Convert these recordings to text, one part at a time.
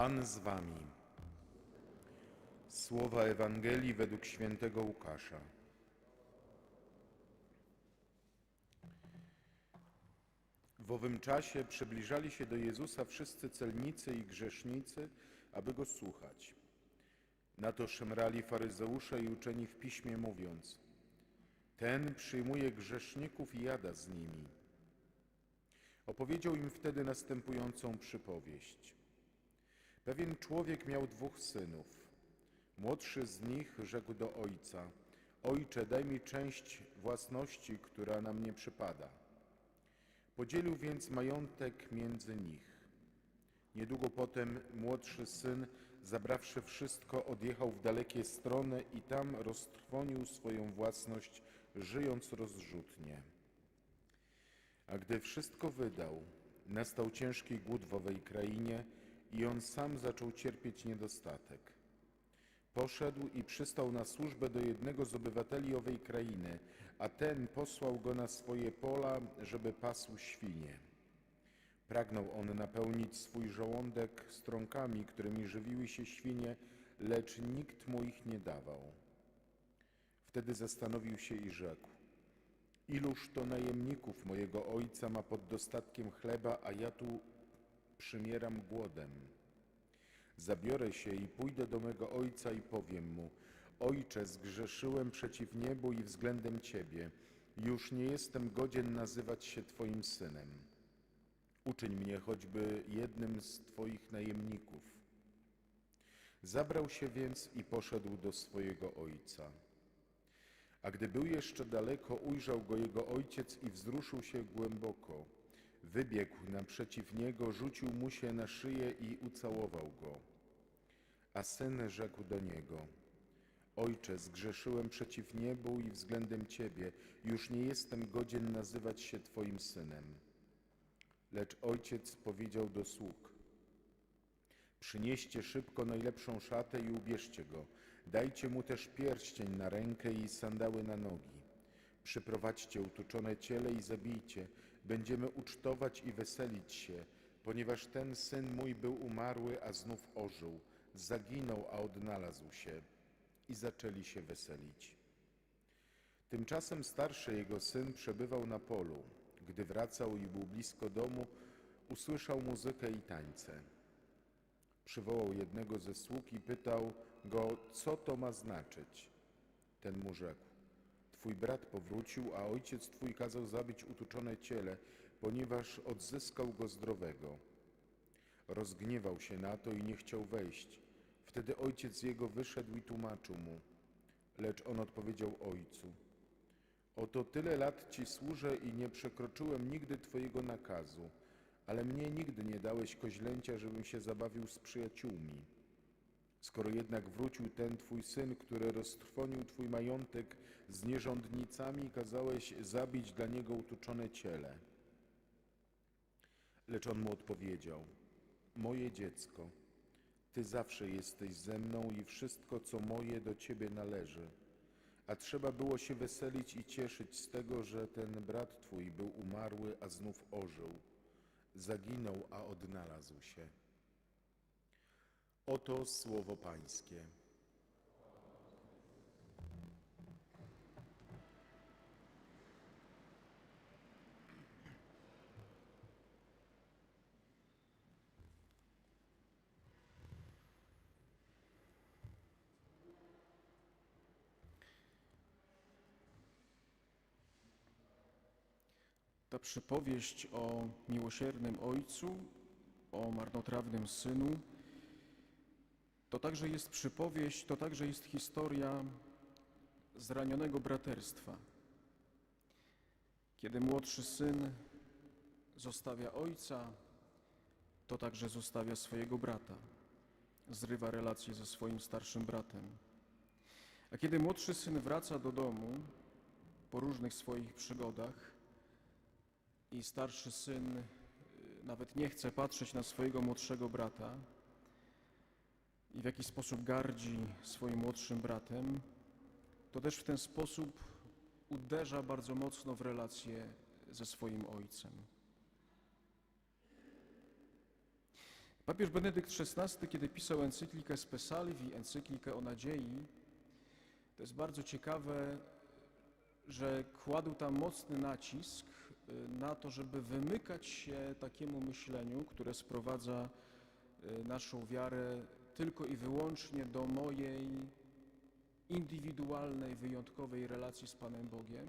Pan z wami. Słowa Ewangelii według świętego Łukasza. W owym czasie przybliżali się do Jezusa wszyscy celnicy i grzesznicy, aby go słuchać. Na to szemrali faryzeusze i uczeni w piśmie, mówiąc: Ten przyjmuje grzeszników i jada z nimi. Opowiedział im wtedy następującą przypowieść. Pewien człowiek miał dwóch synów. Młodszy z nich rzekł do ojca: Ojcze, daj mi część własności, która na mnie przypada. Podzielił więc majątek między nich. Niedługo potem młodszy syn, zabrawszy wszystko, odjechał w dalekie strony i tam roztrwonił swoją własność, żyjąc rozrzutnie. A gdy wszystko wydał, nastał ciężki głód w owej krainie i on sam zaczął cierpieć niedostatek. Poszedł i przystał na służbę do jednego z obywateli owej krainy, a ten posłał go na swoje pola, żeby pasł świnie. Pragnął on napełnić swój żołądek strąkami, którymi żywiły się świnie, lecz nikt mu ich nie dawał. Wtedy zastanowił się i rzekł: Iluż to najemników mojego ojca ma pod dostatkiem chleba, a ja tu przymieram głodem. Zabiorę się i pójdę do mego ojca i powiem mu: Ojcze, zgrzeszyłem przeciw niebu i względem ciebie. Już nie jestem godzien nazywać się twoim synem. Uczyń mnie choćby jednym z twoich najemników. Zabrał się więc i poszedł do swojego ojca. A gdy był jeszcze daleko, ujrzał go jego ojciec i wzruszył się głęboko. Wybiegł naprzeciw niego, rzucił mu się na szyję i ucałował go. A syn rzekł do niego: Ojcze, zgrzeszyłem przeciw niebu i względem ciebie, już nie jestem godzien nazywać się twoim synem. Lecz ojciec powiedział do sług: Przynieście szybko najlepszą szatę i ubierzcie go. Dajcie mu też pierścień na rękę i sandały na nogi. Przyprowadźcie utuczone ciele i zabijcie. Będziemy ucztować i weselić się, ponieważ ten syn mój był umarły, a znów ożył. Zaginął, a odnalazł się. I zaczęli się weselić. Tymczasem starszy jego syn przebywał na polu. Gdy wracał i był blisko domu, usłyszał muzykę i tańce. Przywołał jednego ze sług i pytał go, co to ma znaczyć. Ten mu rzekł: Twój brat powrócił, a ojciec twój kazał zabić utuczone ciele, ponieważ odzyskał go zdrowego. Rozgniewał się na to i nie chciał wejść. Wtedy ojciec jego wyszedł i tłumaczył mu. Lecz on odpowiedział ojcu: Oto tyle lat ci służę i nie przekroczyłem nigdy twojego nakazu, ale mnie nigdy nie dałeś koźlęcia, żebym się zabawił z przyjaciółmi. Skoro jednak wrócił ten twój syn, który roztrwonił twój majątek z nierządnicami, kazałeś zabić dla niego utuczone ciele. Lecz on mu odpowiedział: Moje dziecko, ty zawsze jesteś ze mną i wszystko, co moje, do ciebie należy. A trzeba było się weselić i cieszyć z tego, że ten brat twój był umarły, a znów ożył. Zaginął, a odnalazł się. Oto słowo Pańskie. Ta przypowieść o miłosiernym ojcu, o marnotrawnym synu, to także jest przypowieść, to także jest historia zranionego braterstwa. Kiedy młodszy syn zostawia ojca, to także zostawia swojego brata, zrywa relacje ze swoim starszym bratem. A kiedy młodszy syn wraca do domu po różnych swoich przygodach, i starszy syn y, nawet nie chce patrzeć na swojego młodszego brata i w jakiś sposób gardzi swoim młodszym bratem, to też w ten sposób uderza bardzo mocno w relacje ze swoim ojcem. Papież Benedykt XVI, kiedy pisał encyklikę Spe Salvi, encyklikę o nadziei, to jest bardzo ciekawe, że kładł tam mocny nacisk y, na to, żeby wymykać się takiemu myśleniu, które sprowadza y, naszą wiarę tylko i wyłącznie do mojej indywidualnej, wyjątkowej relacji z Panem Bogiem,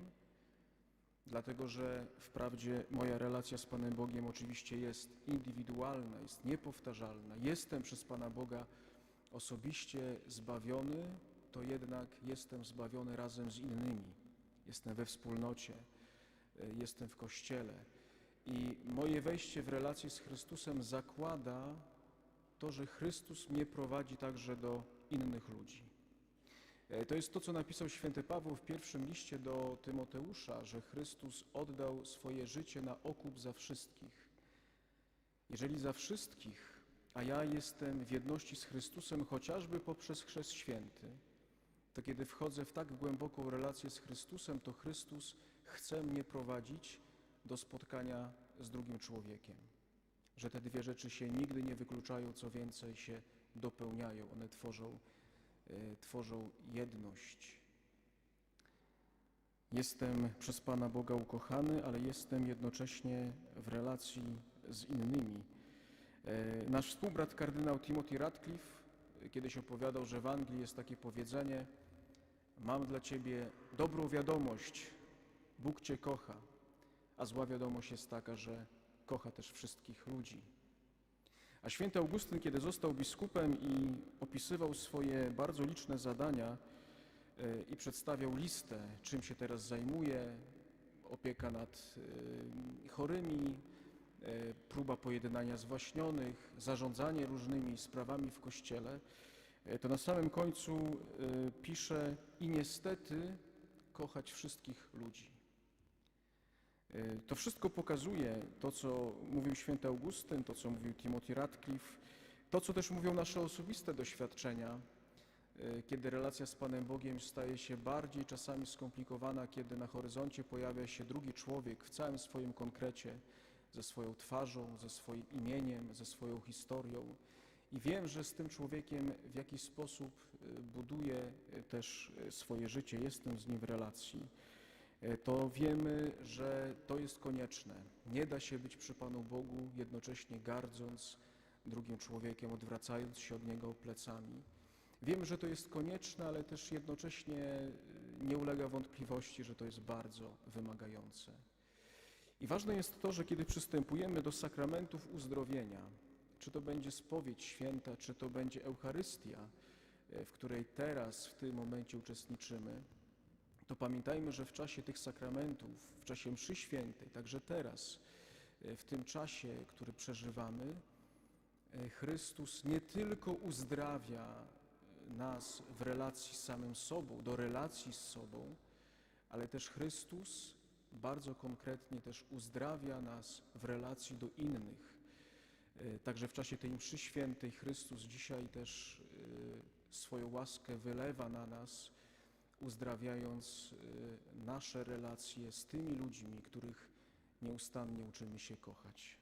dlatego że wprawdzie moja relacja z Panem Bogiem oczywiście jest indywidualna, jest niepowtarzalna. Jestem przez Pana Boga osobiście zbawiony, to jednak jestem zbawiony razem z innymi. Jestem we wspólnocie, y, jestem w Kościele. I moje wejście w relację z Chrystusem zakłada to, że Chrystus mnie prowadzi także do innych ludzi. E, To jest to, co napisał święty Paweł w pierwszym liście do Tymoteusza, że Chrystus oddał swoje życie na okup za wszystkich. Jeżeli za wszystkich, a ja jestem w jedności z Chrystusem chociażby poprzez chrzest święty, to kiedy wchodzę w tak głęboką relację z Chrystusem, to Chrystus chce mnie prowadzić do spotkania z drugim człowiekiem. Że te dwie rzeczy się nigdy nie wykluczają, co więcej się dopełniają, one tworzą, e, tworzą jedność. Jestem przez Pana Boga ukochany, ale jestem jednocześnie w relacji z innymi. E, Nasz współbrat kardynał Timothy Radcliffe e, kiedyś opowiadał, że w Anglii jest takie powiedzenie: Mam dla ciebie dobrą wiadomość, Bóg cię kocha, a zła wiadomość jest taka, że kocha też wszystkich ludzi. A święty Augustyn, kiedy został biskupem i opisywał swoje bardzo liczne zadania e, i przedstawiał listę, czym się teraz zajmuje, opieka nad e, chorymi, e, próba pojednania zwaśnionych, zarządzanie różnymi sprawami w Kościele, to na samym końcu pisze i niestety kochać wszystkich ludzi. E, To wszystko pokazuje to, co mówił święty Augustyn, to, co mówił Timothy Radcliffe, to, co też mówią nasze osobiste doświadczenia, e, kiedy relacja z Panem Bogiem staje się bardziej czasami skomplikowana, kiedy na horyzoncie pojawia się drugi człowiek w całym swoim konkrecie, ze swoją twarzą, ze swoim imieniem, ze swoją historią. I wiem, że z tym człowiekiem w jakiś sposób e, buduję e, też swoje życie, jestem z nim w relacji to wiemy, że to jest konieczne. Nie da się być przy Panu Bogu jednocześnie gardząc drugim człowiekiem, odwracając się od Niego plecami. Wiemy, że to jest konieczne, ale też jednocześnie y, nie ulega wątpliwości, że to jest bardzo wymagające. I ważne jest to, że kiedy przystępujemy do sakramentów uzdrowienia, czy to będzie spowiedź święta, czy to będzie Eucharystia, e, w której teraz, w tym momencie uczestniczymy, to pamiętajmy, że w czasie tych sakramentów, w czasie mszy świętej, także teraz, e, w tym czasie, który przeżywamy, e, Chrystus nie tylko uzdrawia e, nas w relacji z samym sobą, do relacji z sobą, ale też Chrystus bardzo konkretnie też uzdrawia nas w relacji do innych. Także w czasie tej mszy świętej Chrystus dzisiaj też swoją łaskę wylewa na nas, uzdrawiając y, nasze relacje z tymi ludźmi, których nieustannie uczymy się kochać.